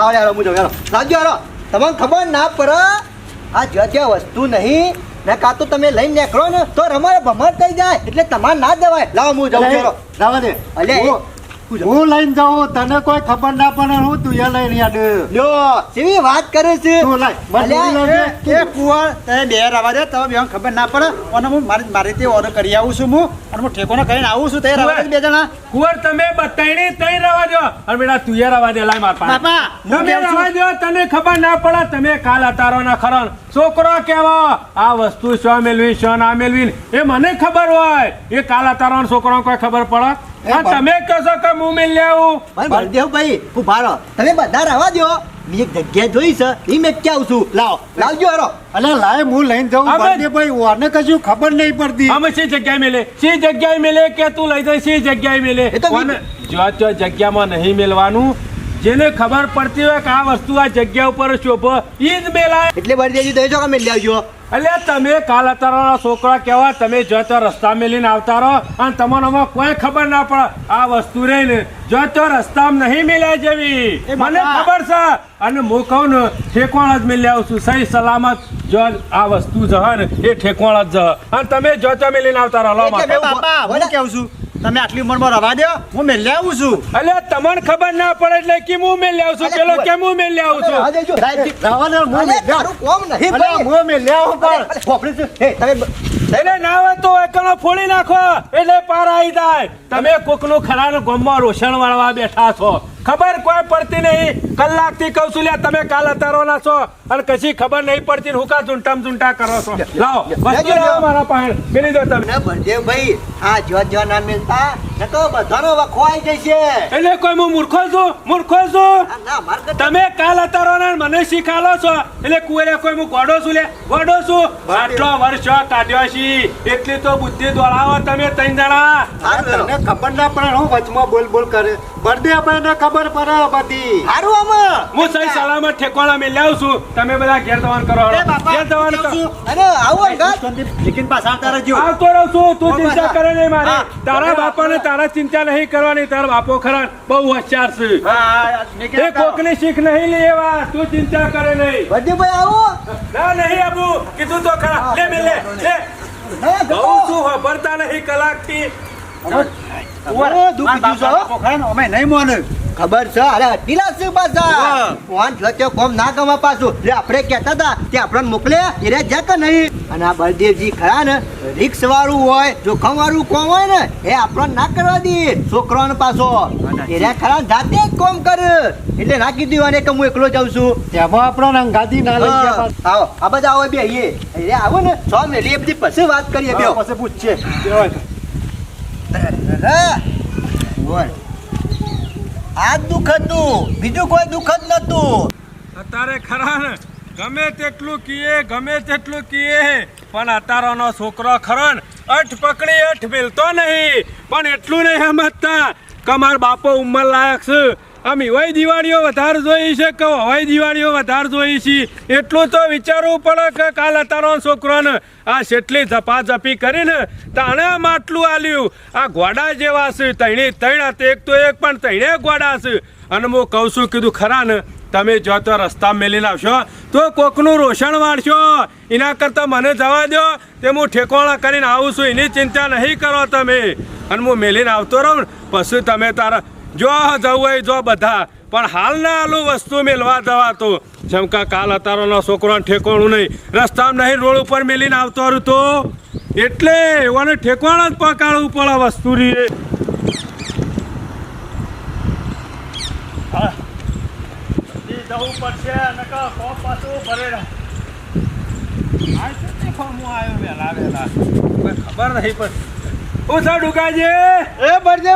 લાવો યાર હું જાઉં યાર. લાવજો યાર. તમને ખબર ના પડે આ જ્યાં વસ્તુ નહીં. ને કાં તો તમે લઈને નીકળો ને તો રમારે ભમર થઈ જાય. એટલે તમારે ના દેવાય લાવો હું જાઉં છું જવા દે. અલ્યા, હું- લઈને જાઉં તને કોઈ ખબર ના પડે હું તું લઈને યાદ. લ્યો કેવી વાત કરે છે? તું કુંવર તમે બે રવા દે તમે ખબર ના પડે. અને હું મારી મારી ઓર્ડર કરી આવું છું હું. અને હું ઠેકોનો કરીને આવું છું તે રવા બે જણા. કુંવર તમે બતાઈને તઈ રવા દો અને બેટા તું એ રવા દે લાય માર પાસે. બાપા હું તમે રવા દો તને ખબર ના પડે તમે કાલ અતારો ના ખરો છોકરો કેવો? આ વસ્તુ શો મેળવી શો ના મેળવી? એ મને ખબર હોય. એ કાલા અતારો છોકરો કોઈ ખબર પડે? તમે કહો છો કે હું મેળ લેવું ભાઈ બળદેવભાઈ ઊભા રહો તમે બધા રહેવા દો મેં એક જગ્યા જોઈ છે. એ મેં ક્યાં છું? લાવો. લાવજો હરો. અલ્યા લાય હું લઈને જાઉં. બળદેવભાઈ ઓને કશું ખબર નહીં પડતી. અમે શી જગ્યાએ મેલે શી જગ્યાએ મેલે કે તું લઈ જાય સી જગ્યાએ મેલે એ તો જો જગ્યામાં નહીં મેલવાનું જેને ખબર પડતી હોય કે આ વસ્તુ આ જગ્યા ઉપર શોભો ઈ જ મેલાય એટલે બળદેવજી તમે જો કે મેં આવજો. એટલે તમે કાલ અતારના છોકરા કેવા તમે જો તો રસ્તા મેલીને આવતા રહો અને તમારો આમાં કોઈ ખબર ના પડે. આ વસ્તુ રહી ને જો તો રસ્તામાં નહીં મેલ્યા જેવી. એ મને ખબર છે. અને હું કહું ને ઠેકવાણ જ મેલી આવું છું સહી સલામત જો આ વસ્તુ જહ ને એ ઠેકોણ જ જહ અને તમે જો તો મેલીને આવતા રહો. લો બાપા હું કેવું છું? તમે આટલી ઉંમરમાં રવા દો હું મેલે આવું છું. એટલે તમને ખબર ના પડે એટલે કે હું મેલી આવું છું? અલે, પેલો કે કેમ હું મેલી આવું છું? રહેવા દેજો. રવા દે હું લઈ કોમ નહીં. અલ્યા હું મેં લેવું પણ. ફોફડી છે. હે, તમે એટલે ના હોય તો એકનો ફોડી નાખો એટલે પાર આવી જાય. તમે કોકનું ખરાનું ગોમમાં રોશન વાળવા બેઠા છો. ખબર કોઈ પડતી નહીં. કલાકથી કહું છું તમે કાલ અતારોના છો અને કશી ખબર નહીં પડતી હુકા ઝુંટામ ઝુંટા કરો છો? લાવો વસ્તુ લાવો મારા પાસે મેલી દો તમે. ના બળદેવભાઈ આ જો જો ના મિલતા ને તો બધાનો વખવાઈ જશે. એટલે કોઈ હું મૂર્ખો છું? મૂર્ખો છું? તમે કાલ અતારોના મને શીખાલો છો. એટલે કુવેરે કોઈ હું ગોડો છું લે. ગોડો છું. આટલો વર્ષ કાઢ્યો છી. એટલી તો બુદ્ધિ દોડાવો તમે ત્રણ જણા. તમને ખબર ના પણ હું વચમાં બોલ બોલ કરે. બળદેવભાઈ ને ખબર પડે બધી. હારું અમે હું સહી સલામત ઠેકોણા મે લાવ છું. તમે બધા ઘેર દવાન કરો એ ઘેર દવાન કરો. અરે આવો અંગાત લેકિન પાછા આવતા રહેજો. આવતો રહું છું. તું ચિંતા કરે નહીં મારે. તારા બાપા, બાપાને તારા ચિંતા નહીં કરવાની. તારા બાપો ખરા બહુ હોશિયાર છે. એ કોકની શીખ નહીં લેવા તું ચિંતા કરે નહીં. બળદેવભાઈ આવો. ના નહીં આબુ કીધું તો ખરા. લે મે લે લે. ના બહુ. શું વાપરતા નહીં કલાકથી. ખબર? છે અરે અઢીલા છે પાછા ફોન કોમ ના ગમા પાછું. એટલે આપણે કહેતા હતા કે આપણને મોકલે એ રે નહીં? અને આ બળદેવજી ખરા ને રિક્સ વાળું હોય જોખમ વાળું કોમ હોય ને એ આપણને ના કરવા દે છોકરાને પાછો. એ રે ખરા જાતે જ કોમ કર. એટલે ના કીધું અને કે હું એકલો જાઉં છું. તેમાં આપણને અંગાથી ના લઈ ગયા આવો આ બધા આવો બે એ. આવો ને. સો એ બધી પછી વાત કરીએ પછી પૂછશે આ દુઃખ હતું. બીજું કોઈ દુઃખ જ અત્યારે ખરા ગમે તેટલું કીએ, ગમે તેટલું કીએ. પણ અતારોનો છોકરો ખરો ને પકડી, અઠ મિલતો નહીં. પણ એટલું નહીં સમજતા કમાર બાપો ઉંમર લાયક છે. આમ એવાય દિવાળીઓ વધારે જોઈ છે કે હવાઈ દિવાળીઓ વધારે જોઈ છે એટલું તો વિચારવું પડે કે કાલ અતારો છોકરોને આ જેટલી ઝપાઝપી કરીને તાણે માટલું આલ્યું. આ ગોડા જેવા છે, તણે તૈણ હતા એક તો એક, પણ તણે ગોડા છે. અને હું કહું છું, કીધું ખરા ને, તમે જો તો રસ્તા મેલીને આવશો, તો કોકનું રોષણ વાળશો. એના કરતાં મને જવા દો તે હું ઠેકોણા કરીને આવું છું, એની ચિંતા નહીં કરો તમે. અને હું મેલીને આવતો રહું પછી તમે તારા જો જવું હોય જો બધા. પણ હાલના આલું વસ્તુ મેળવા જવા તો જેમ કાલ અતારોનો છોકરો ઠેકોણું નહીં. રસ્તામાં નહીં, રોડ ઉપર મેલીને આવતો રહ્યું તો. એટલે એવાને ઠેકોણા જ પકાડવું પડે વસ્તુ રીએ. ખબર નહીં પણ. હું છે ડુકાજી એ હેડ્યો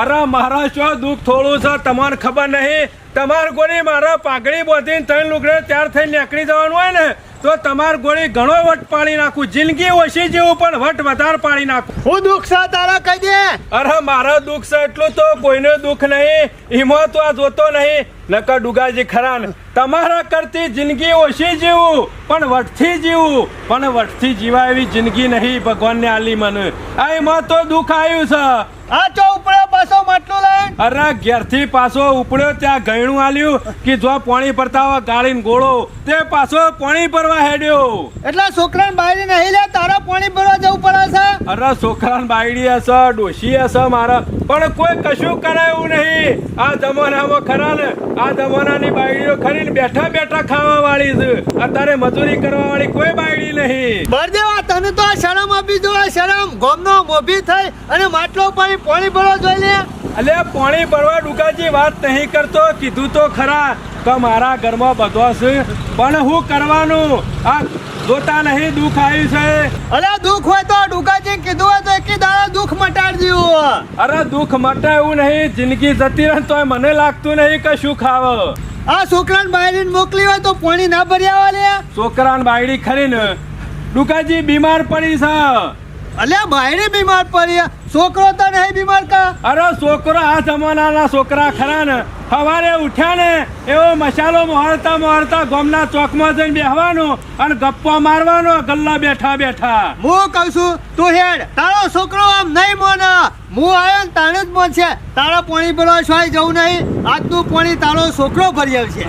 અરે મારા શું દુઃખ થોડું છે? તમારે ખબર નહીં. તમાર ગોળી મારા પાઘડી બોધીને ત્રણ લુગડે ત્યાર થઈને નીકળી જવાનું હોય ને તો તમાર ગોળી ઘણો વટ પાડી નાખું. જિંદગી ઓછી જેવું પણ વટ વધારે પાડી નાખું. હું દુઃખ છે તારા કહી દે. અરે મારા દુઃખ છે એટલું તો કોઈને દુઃખ નહીં. એમાં તો આ જોતો નહીં. નકર ડુગાજી ખરા ને. તમારા કરતી જિંદગી ઓછી જીવું પણ વટથી જીવું. પણ વટથી જીવા એવી જિંદગી નહીં ભગવાનને આલી મને. આ એમાં તો દુઃખ આવ્યું છે. આ ચો ઉપડે પાછો માટલું લઈને. અરે ઘેરથી પાછો ઉપડ્યો ત્યાં ગયણું આલ્યું કે જો પાણી ભરતા હોય ગાળીને ગોળો. તે પાછો પાણી ભરવા હેડ્યો. એટલે છોકરાને બાયડી નહીં લે તારા પાણી ભરવા જવું પડે છે. અરે છોકરાને બાયડી હશે ડોશી હશે મારા. પણ કોઈ કશું કરાયું નહીં. આ જમાનામાં ખરા ને આ જમાનાની બાયડીઓ ખરી ને બેઠા બેઠા ખાવા વાળી છે. અત્યારે મજૂરી કરવા વાળી કોઈ બાયડી નહીં. બળદેવા તને તો આ શરમ આપી દો આ શરમ. ગોમનો મોભી થઈ અને માટલો પાણી પાણી ભરવા જોઈ લે. અલે પાણી ભરવા ડુકાજી વાત નહીં કરતો કીધું તો ખરા. કે મારા ઘરમાં બધો છે. પણ હું કરવાનું? આ જોતા નહીં દુઃખ આવ્યું છે. અરે દુઃખ હોય તો ડુકાજી કીધું હોય તો એકી દાડા દુઃખ મટાડી દીધું અરે દુઃખ માટે એવું નહીં. જિંદગી જતી રહે તોય મને લાગતું નહીં કે શું ખાવ. આ છોકરાને બાયડીને મોકલી હોય તો પાણી ના ભર્યા લે. છોકરાને બાયડી ખરી ને ડુકાજી બીમાર પડી છે. અલ્યા બાયરી બીમાર પડી છોકરો તો નહીં બીમાર કા? અરે છોકરો આ જમાનાના છોકરા ખરા ને. સવારે ઉઠ્યા ને એવો મસાલો મોહરતા મોહરતા ગામના ચોકમાં જઈને બેહવાનો અને ગપ્પા મારવાનો ગલ્લા બેઠા બેઠા. હું કહું છું તું હેડ. તારો છોકરો આમ નહીં મોને. હું આવ્યો ને તાણે જ મોન છે. તારા પાણી ભરવા શોય જવું નહીં. આજનું પાણી તારો છોકરો ભરી આવશે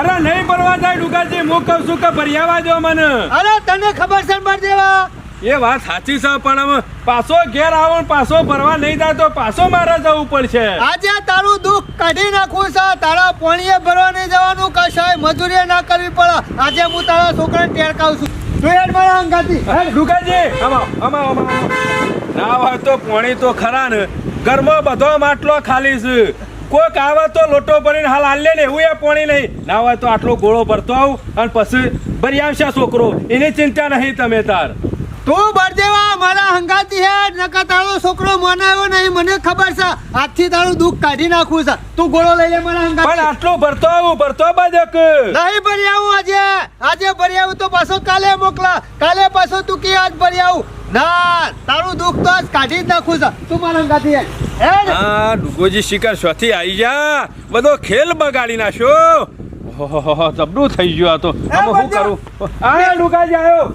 અરે નહીં ભરવા જાય ડુકાજી હું કહું છું કે ભરિયાવા દો મને. અરે તને ખબર છે ને દેવા? એ વાત સાચી છે પણ હવે પાછો ઘેર આવો પાછો ભરવા નહીં થાય તો પાછો મારે જવું પડશે. આજે તારું દુઃખ કાઢી નાખું છે તારા પોણીએ ભરવા નહીં જવાનું કશાય મજૂરી ના કરવી પડે. આજે હું તારા છોકરાને ટેરકાવું છું. તું હેડ મારા અંગાથી. હેડ. ડુકાજી આમાં આમાં આમાં ના હોય તો પોણી તો ખરા ને. ઘરમાં બધો માટલો ખાલી છે. કોઈક આવે તો લોટો ભરીને હાલ હાલ લે ને એવું એ પોણી નહીં. ના હોય તો આટલો ગોળો ભરતો આવું અને પછી ભરી આવશે છોકરો. એની ચિંતા નહીં તમે તાર. તું બળદેવા મારા હંગાતી હે નકા તારો છોકરો મનાયો નહીં મને ખબર છે. આજથી તારું દુઃખ કાઢી નાખું છે. તું ગોળો લઈ લે મારા પણ હંગાતી આટલું ભરતો આવું ભરતો બાજક. નહીં ભરી આવું આજે. આજે ભરી આવું તો પાછો કાલે મોકલા. કાલે પાછો તું કે આજ ભરી આવું? ના તારું દુઃખ તો આજ કાઢી જ નાખું છે. તું મારા હંગાતી હેડ હા? ડુગોજી શિકાર સ્વથી આવી જા. બધો ખેલ બગાડી નાખ્યો. જબરું થઈ ગયું આ તો. હવે હું કરું? આ ડુગાજી આવ્યો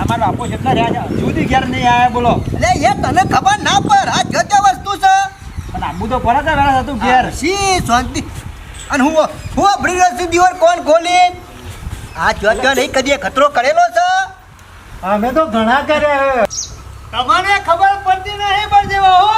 અમારો બાપુ જેટલા રહ્યા છે. સુધી ઘેર નહીં આયા બોલો. એટલે એ તને ખબર ના પર આ જજ વસ્તુ છે. પણ આબુ તો પડે છે વેળા હતું ઘેર શી શાંતિ. અને હું હું અભડી રહ્યો છું દીવર કોણ ગોલી આ જજ નહીં કદી ખતરો કરેલો છે? અમે તો ઘણા કર્યા તમને ખબર પડતી નહીં પણ જેવા હો.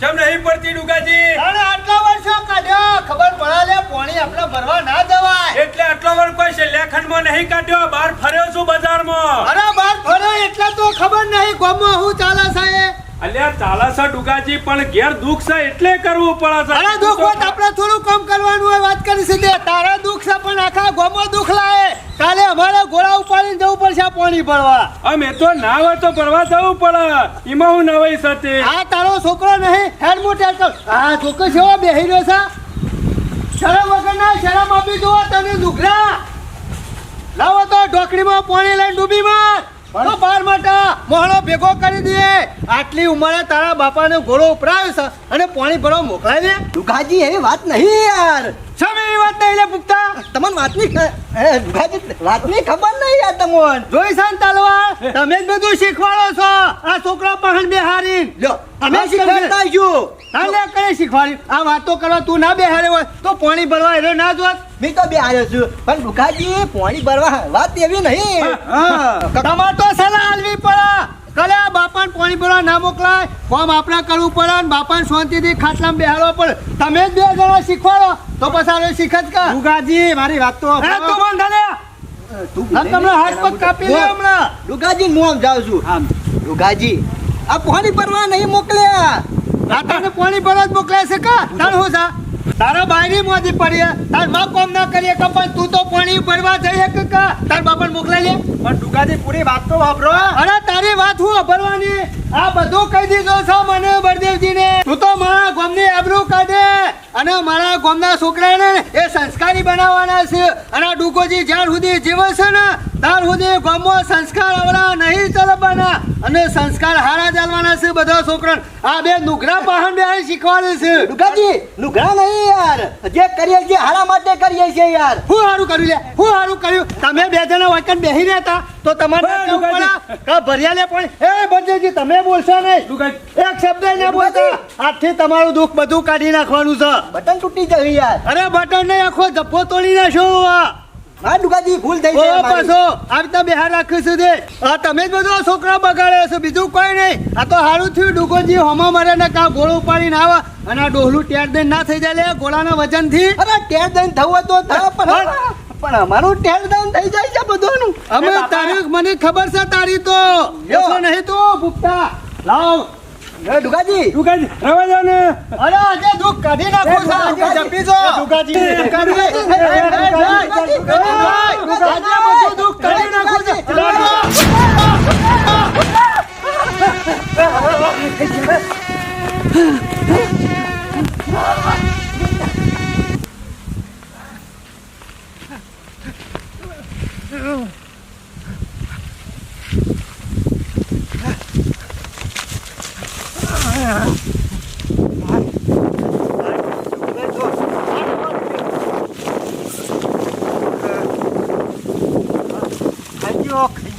કેમ નહીં પડતી ડુગાજી? તાણે આટલા વર્ષો કાઢ્યો. ખબર પડા લે પોણી આપણે ભરવા ના દેવાય એટલે આટલો વર્ષ કોઈ લેખનમાં નહીં કાઢ્યો બહાર ફર્યો છું બજારમાં. અરે બહાર ફર્યો એટલે તો ખબર નહીં ગોમમાં હું ચાલે છે એ. અલ્યા તાલાસા ડુગાજી પણ ઘેર દુઃખ છે એટલે કરવું પડે છે. અરે દુઃખ હોય તો આપણે થોડું કામ કરવાનું હોય વાત કરી સીધે. તારા દુઃખ છે પણ આખા ગોમો દુઃખ લાવે કાલે અમારે ઘોડા ઉપાડીને જવું પડશે પાણી ભરવા. અમે તો ના હોય તો ભરવા જવું પડે. એમાં હું નવાઈ સાથે. આ તારો છોકરો નહીં હેલ્મેટ હેલ્મેટ આ છોકરો છે બેહી રહ્યો છે? શરમ વગરના શરમ આપી દો તને દુખરા લાવો તો ઢોકળીમાં પાણી લઈને ડૂબી માર. તો બાર માટા મોહણો ભેગો કરી દે આટલી ઉંમરે તારા બાપાને ઘોડો ઉપરાવ્યો છે અને પાણી ભરવા મોકલાવી ને દુગાજી, એવી વાત નહીં યાર. સમ એવી વાત નહીં લે પુખ્તા. તમને વાતની વાતની ખબર નહીં યાર તમને. જોઈ સાન તલવાર તમે જ બધું શીખવાડો છો. આ છોકરા પહન બેહારી લ્યો અમે શીખવાડતા આવીશું. તાલે કઈ શીખવાડ્યું આ વાતો કરવા તું ના બેહારે હોય તો પાણી ભરવા એરો ના જોત. મેં તો બે આવ્યો છું પણ ભુખાજી પાણી ભરવા વાત એવી નહીં. તમારે તો સલાહ આલવી પડે. કલે બાપાને પાણી ભરવા ના મોકલાય? કોમ આપણે કરવું પડે ને બાપાને શાંતિથી ખાટલામાં બેહાડવા પડે. તમે જ બે જણા શીખવાડો તો પછી જ કા? ઉગાજી મારી વાત તો તું બંધ લે. તું તમને હાથ પગ કાપી લે હમણાં. ડુગાજી હું આમ જાઉં છું. આમ. દુગાજી આ પાણી ભરવા નહીં મોકલ્યા. આ તને પાણી ભરવા જ મોકલે છે કા? તાર હું સા તારા બાયરી મોદી પડી તારમાં કોમ ના કરીએ કે પણ તું તો પાણી ભરવા જઈએ કે કા? તાર બાપાને મોકલાઈ લે. પણ દુગાજી પૂરી વાત તો વાપરો. અરે તારી વાત હું વાપરવાની? આ બધું કહી દીધો છો મને બળદેવજીને. તું તો મારા ગામની આબરૂ કાઢે. અને મારા ગામના છોકરાને એ સંસ્કારી બનાવવાના છે. અને ડુકોજી જ્યાં સુધી જીવે છે ને ત્યાં સુધી ગામમાં સંસ્કાર આવડા નહીં ચલવાના. અને સંસ્કાર હારા ચાલવાના છે બધા છોકરા આ બે નુકરા પાહન બે શીખવાનું છે. ડુકાજી નુગરા નહીં યાર. જે કરીએ છીએ હારા માટે કરીએ છીએ યાર. હું સારું કર્યું લે હું સારું કર્યું. તમે બે જણા વચન બેસી રહેતા તો તમારે એ, કેવું દુગાજી. પડે? કે ભર્યા લે પણ એ બજેજી તમે બોલશો નહીં. એક શબ્દ ના બોલતા. આજથી તમારું દુઃખ બધું કાઢી નાખવાનું છે. બટન તૂટી જશે યાર. અરે બટન નહીં આખો જપ્પો તોડી નાખો આ હા દુગાજી ભૂલ થઈ ઓ પાછો આ રીતના બિહાર રાખ્યું છે તે. આ તમે જ બધો છોકરા બગાડે છો બીજું કોઈ નહીં. આ તો સારું થયું ડુગોજી હોમા મરે ને કા ગોળો ઉપાડીને આવે અને આ ડોહલું ટેર દઈને ના થઈ જાય ગોળાના વજનથી. અરે ટેર દઈને થવું તો પણ પણ અમારું ટેલ ડાઉન થઈ જાય છે બધાનું અમે તારીખ મને ખબર છે તારી તો એવો નહીં તો ભૂખતા લાવ દુકાજી રવા ને અરે આજે દુઃખ કાઢી નાખું છે જપી જો કાઢી નાખું છે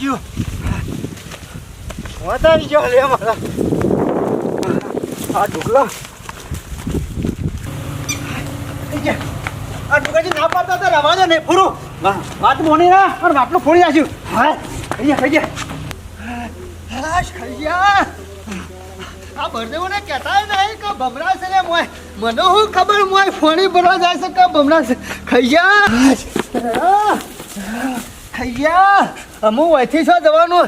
ગયો વધારી ગયો લે મારા આ ઢોકલા આ ઢોકળાજી ના પાડતા તો રવા દો નહીં, પૂરું. વાત મોની ના અને બાટલું ફોડી નાખ્યું હા. ખાઈ ગયા ખાઈ ગયા. હાશ ખાઈ ગયા. આ બરદેવને કહેતા નહીં કે ભમરા છે ને મોય. મને હું ખબર મોય ફોણી ભરવા જાય છે કે ભમરા છે? ખાઈ ગયા. ખાઈ ગયા. અમુ વયથી છો જવાનું.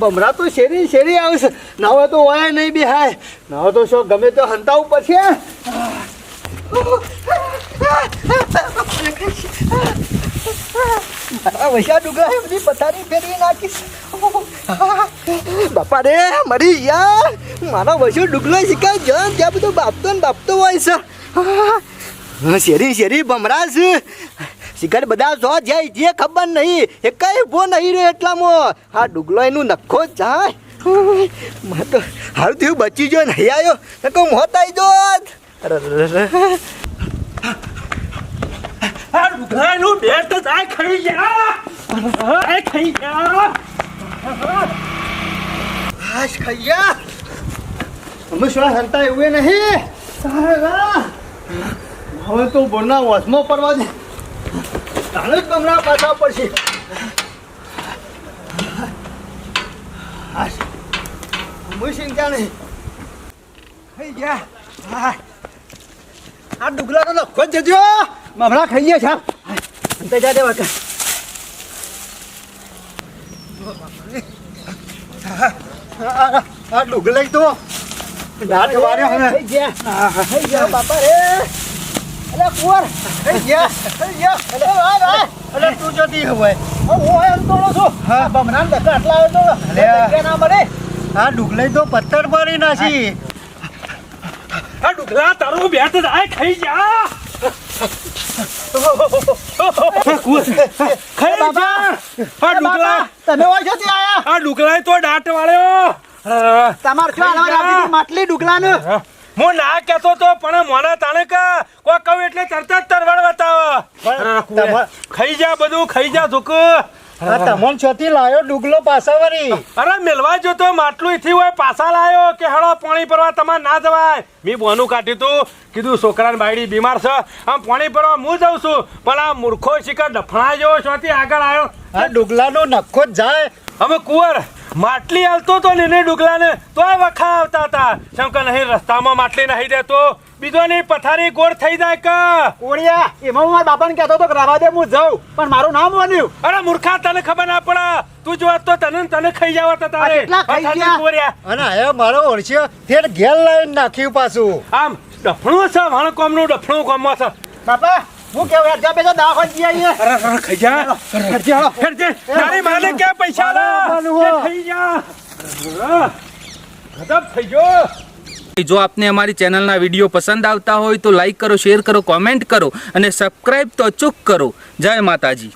ભમરા તો શેરી શેરી આવશે. નાવે તો હોય નહીં બી હાય નાવે તો શું ગમે તો હંતાવું પછી મારા વૈશા ડુગરા એ બધી પથારી ફેરી નાખીશ બાપા રે મરી યાર, મારા વૈશો ડુગલો શીખાય જન ત્યાં બધું બાપતો ને બાપતો હોય છે. શેરી શેરી ભમરા છે શિકાર બધા જો જાય, જે ખબર નહીં એ કઈ ભો નહીં રે એટલામાં. આ ડુગલો એનું નખો જ જાય. મા તો હારું થયું, બચી ગયો નહીં આવ્યો તો કહું, મોત આવી જોત ગયા. હાશ ખાઈ ગયા. અમે શું હંતા એવું નહીં? હવે તો બોરના વસમાં પડવા દે. તારે જ પાછા પડશે. હાશ હું ચિંતા નહીં ખાઈ ગયા. હા આ ડુગલા તો લખો મમરા ખાઈ ગયા છે અંતે જા દે વાકા આ ડુગલા તો દાંત વાર્યો હવે થઈ ગયા થઈ ગયા બાપા રે અલે કુંવર થઈ ગયા થઈ ગયા અલે ભાઈ ભાઈ અરે તું જતી હોય હું એમ અંતોળો છું હા. બમરાન ધક્કા આટલા આવે તો અલે. ના મળે આ ડુગલાઈ તો પથ્થર મારી નાખી આ ડુગરા તારું બેટ જ આ ખાઈ. જા તમે હોય છો ત્યાં આ ડુગરાએ તો દાંત વાળ્યો. તમાર શું માટલી ડુગલાને હું. ના કેતો તો પણ મોના તાણે કે કહું એટલે તરત જ તરવડ બતાવો. ખાઈ જા બધું ખાઈ જા ઝુક. આ તમોન છોથી લાયો ડુગલો પાસાવારી અરે મેલવા જો તો માટલું થી હોય પાછા લાયો કે હળો પાણી ભરવા તમારે ના જવાય. મેં બોનું કાઢ્યું તું કીધું છોકરાને બાયડી બીમાર છે. આમ પાણી ભરવા હું જાઉં છું પણ આ મૂર્ખો શિકર ડફણા જેવો છોથી આગળ આવ્યો. આ ડુગલાનો નખો જાય. હવે કુંવર માટલી હાલતો તો ને એને ડુગલાને તોય વખા આવતા હતા. શંકર નહીં રસ્તામાં માટલી નહીં દેતો. બીજો નહીં પથારી ગોળ થઈ જાય કે. કોળિયા એમાં હું મારા બાપાને કહેતો હતો કે રવા દે હું જઉં. પણ મારું નામ બન્યું અરે મૂર્ખા તને ખબર ના પડે. તું જો તો તને તને ખાઈ જવા તો તારે. અને હવે મારો ઓળખ્યો ફેર ઘેર લઈને નાખ્યું પાછું. આમ ડફણું છે વણ કોમનું ડફણું કોમમાં છે બાપા હું કેવું યાર જા બેસો દવાખાને જઈ આવીએ. અરે અરે ખાઈ જા હાલો. હેડજે. તારી માને ક્યાં પૈસા લા માનું હો. એ ખાઈ જા અરે, થઈ ગયો. જો આપને અમારી ચેનલના વીડિયો પસંદ આવતા હોય તો લાઈક કરો શેર કરો કોમેન્ટ કરો અને સબસ્ક્રાઈબ તો અચૂક કરો. જય માતાજી.